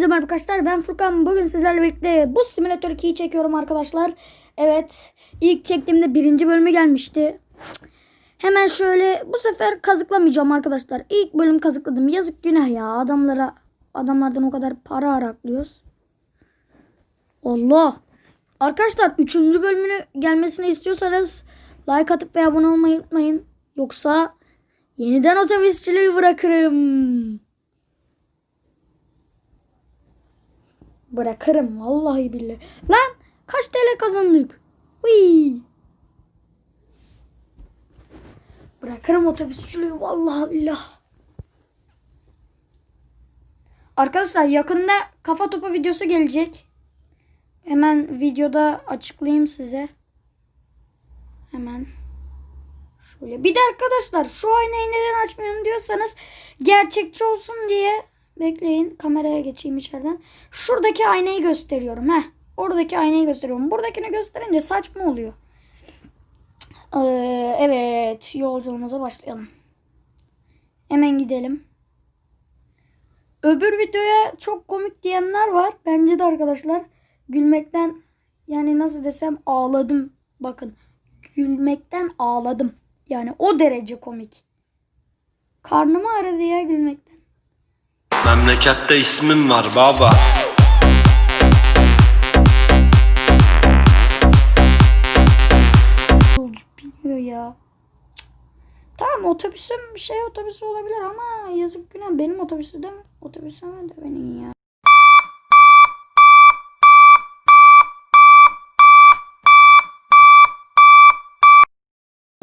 Merhaba arkadaşlar. Ben Furkan. Bugün sizlerle birlikte bu simülatör 2'yi çekiyorum arkadaşlar. Evet. ilk çektiğimde birinci bölümü gelmişti. Hemen şöyle bu sefer kazıklamayacağım arkadaşlar. İlk bölüm kazıkladım. Yazık günah ya. Adamlara adamlardan o kadar para araklıyoruz. Allah. Arkadaşlar 3. bölümünü gelmesini istiyorsanız like atıp ve abone olmayı unutmayın. Yoksa yeniden otobüsçülüğü bırakırım. Bırakırım vallahi billahi. Lan kaç TL kazandık? Uy. Bırakırım otobüsçülüğü vallahi billah. Arkadaşlar yakında kafa topu videosu gelecek. Hemen videoda açıklayayım size. Hemen. Şöyle. Bir de arkadaşlar şu aynayı neden açmıyorum diyorsanız gerçekçi olsun diye bekleyin. Kameraya geçeyim içeriden. Şuradaki aynayı gösteriyorum. Heh. Oradaki aynayı gösteriyorum. Buradakini gösterince saçma oluyor. Ee, evet. Yolculuğumuza başlayalım. Hemen gidelim. Öbür videoya çok komik diyenler var. Bence de arkadaşlar gülmekten yani nasıl desem ağladım. Bakın gülmekten ağladım. Yani o derece komik. Karnımı ağrıdı ya gülmekten. Memlekette ismim var baba. Ya. Tamam otobüsüm şey otobüsü olabilir ama yazık günah benim otobüsü de mi? Otobüsüme de beni ya.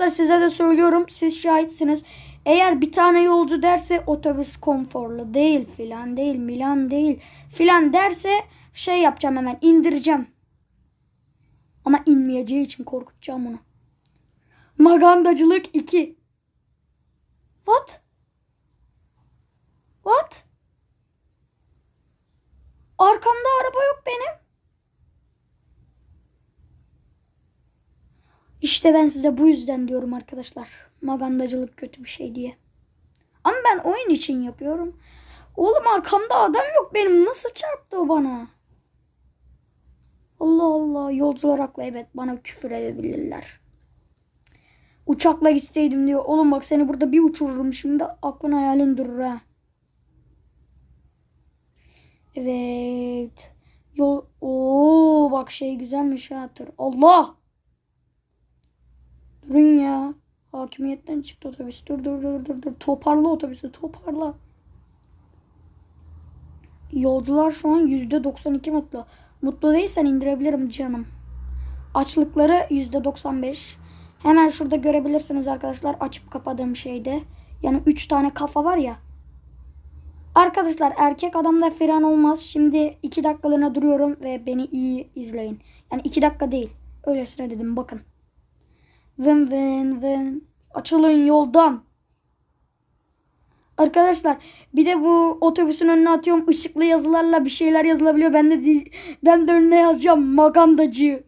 Size de söylüyorum siz şahitsiniz. Eğer bir tane yolcu derse otobüs konforlu değil filan değil Milan değil filan derse şey yapacağım hemen indireceğim. Ama inmeyeceği için korkutacağım onu. Magandacılık 2. What? What? Arkamda araba yok benim. İşte ben size bu yüzden diyorum arkadaşlar. Magandacılık kötü bir şey diye. Ama ben oyun için yapıyorum. Oğlum arkamda adam yok benim. Nasıl çarptı o bana? Allah Allah. Yolcular haklı evet. Bana küfür edebilirler. Uçakla gitseydim diyor. Oğlum bak seni burada bir uçururum şimdi. Aklın hayalin durur ha. Evet. Yol. Oo bak şey güzelmiş ha. Allah. Durun. Hakimiyetten çıktı otobüs. Dur dur dur dur dur. Toparla otobüsü toparla. Yolcular şu an %92 mutlu. Mutlu değilsen indirebilirim canım. Açlıkları %95. Hemen şurada görebilirsiniz arkadaşlar açıp kapadığım şeyde. Yani 3 tane kafa var ya. Arkadaşlar erkek adamda fren olmaz. Şimdi 2 dakikalığına duruyorum ve beni iyi izleyin. Yani 2 dakika değil. Öylesine dedim bakın. Vın vın vın. Açılın yoldan. Arkadaşlar bir de bu otobüsün önüne atıyorum ışıklı yazılarla bir şeyler yazılabiliyor. Ben de ben de önüne yazacağım magandacı.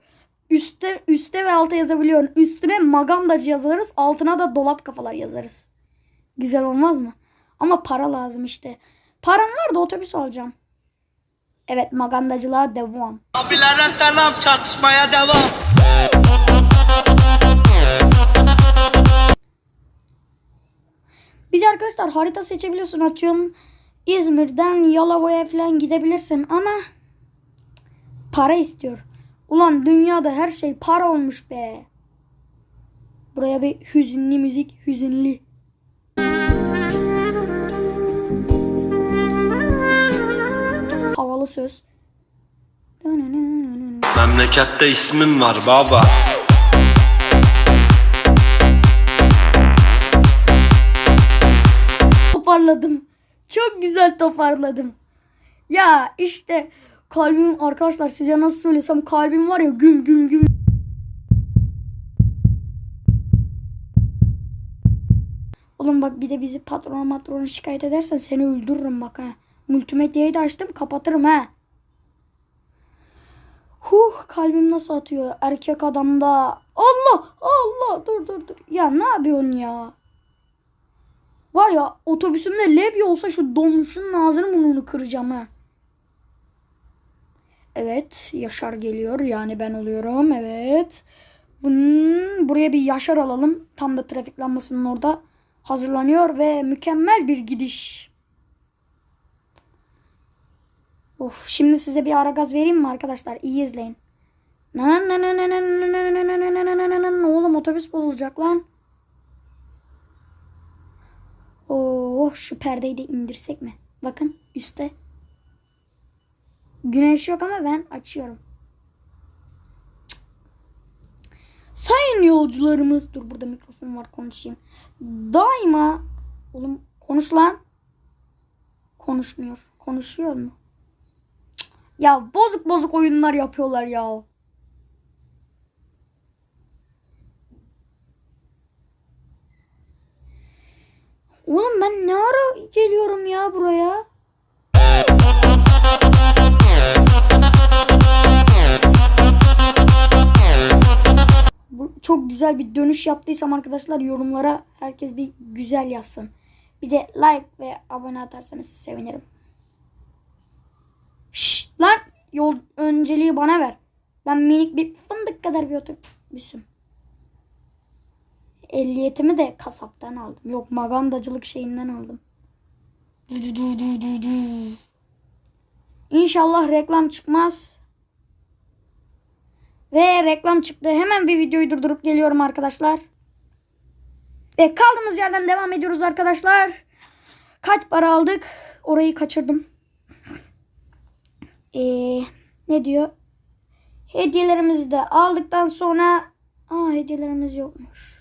Üste üste ve alta yazabiliyorum. Üstüne magandacı yazarız, altına da dolap kafalar yazarız. Güzel olmaz mı? Ama para lazım işte. Param var da otobüs alacağım. Evet magandacılığa devam. Abilere selam çatışmaya devam. Bir de arkadaşlar harita seçebiliyorsun atıyorum. İzmir'den Yalova'ya falan gidebilirsin ama para istiyor. Ulan dünyada her şey para olmuş be. Buraya bir hüzünlü müzik, hüzünlü. Havalı söz. Memlekette ismim var baba. Toparladım. Çok güzel toparladım. Ya işte kalbim arkadaşlar size nasıl söylesem kalbim var ya güm güm güm. Oğlum bak bir de bizi patrona matrona şikayet edersen seni öldürürüm bak ha. Multimedyayı da açtım kapatırım ha. Huh kalbim nasıl atıyor erkek adamda. Allah Allah dur dur dur. Ya ne yapıyorsun ya? Var ya otobüsümde levye olsa şu dolmuşun ağzını burnunu kıracağım ha. Evet Yaşar geliyor yani ben oluyorum evet. Vın, buraya bir Yaşar alalım. Tam da trafik lambasının orada hazırlanıyor ve mükemmel bir gidiş. Of şimdi size bir ara gaz vereyim mi arkadaşlar? İyi izleyin. Nan nan nan nan nan nan nan nan nan nan nan. Oğlum otobüs bozulacak lan. Oh şu perdeyi de indirsek mi? Bakın üstte. Güneş yok ama ben açıyorum. Sayın yolcularımız. Dur burada mikrofon var konuşayım. Daima. Oğlum konuş lan. Konuşmuyor. Konuşuyor mu? Ya bozuk bozuk oyunlar yapıyorlar ya. Oğlum ben ne ara geliyorum ya buraya? Bu çok güzel bir dönüş yaptıysam arkadaşlar yorumlara herkes bir güzel yazsın. Bir de like ve abone atarsanız sevinirim. Şşş lan yol önceliği bana ver. Ben minik bir fındık kadar bir otobüsüm. Ehliyetimi de kasaptan aldım. Yok magandacılık şeyinden aldım. İnşallah reklam çıkmaz. Ve reklam çıktı. Hemen bir videoyu durdurup geliyorum arkadaşlar. Ve kaldığımız yerden devam ediyoruz arkadaşlar. Kaç para aldık? Orayı kaçırdım. Ee, ne diyor? Hediyelerimizi de aldıktan sonra... Aa hediyelerimiz yokmuş.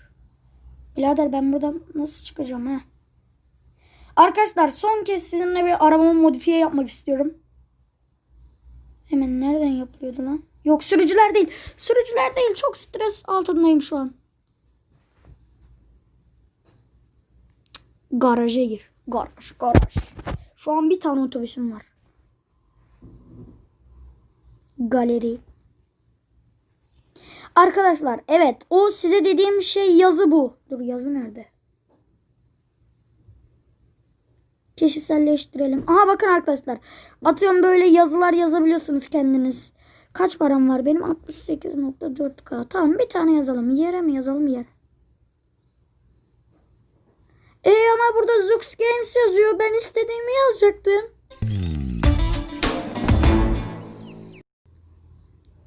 Birader ben buradan nasıl çıkacağım ha? Arkadaşlar son kez sizinle bir arabamı modifiye yapmak istiyorum. Hemen nereden yapılıyordu lan? Yok sürücüler değil. Sürücüler değil. Çok stres altındayım şu an. Garaja gir. Garaj, garaj. Şu an bir tane otobüsüm var. Galeri. Arkadaşlar evet o size dediğim şey yazı bu. Dur yazı nerede? Kişiselleştirelim. Aha bakın arkadaşlar. Atıyorum böyle yazılar yazabiliyorsunuz kendiniz. Kaç param var benim? 68.4k. Tamam bir tane yazalım. Yere mi yazalım yere? E ama burada Zux Games yazıyor. Ben istediğimi yazacaktım.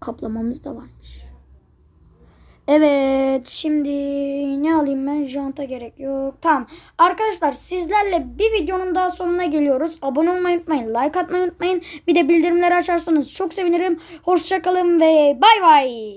Kaplamamız da varmış. Evet şimdi ne alayım ben janta gerek yok. Tamam arkadaşlar sizlerle bir videonun daha sonuna geliyoruz. Abone olmayı unutmayın like atmayı unutmayın. Bir de bildirimleri açarsanız çok sevinirim. Hoşçakalın ve bay bay.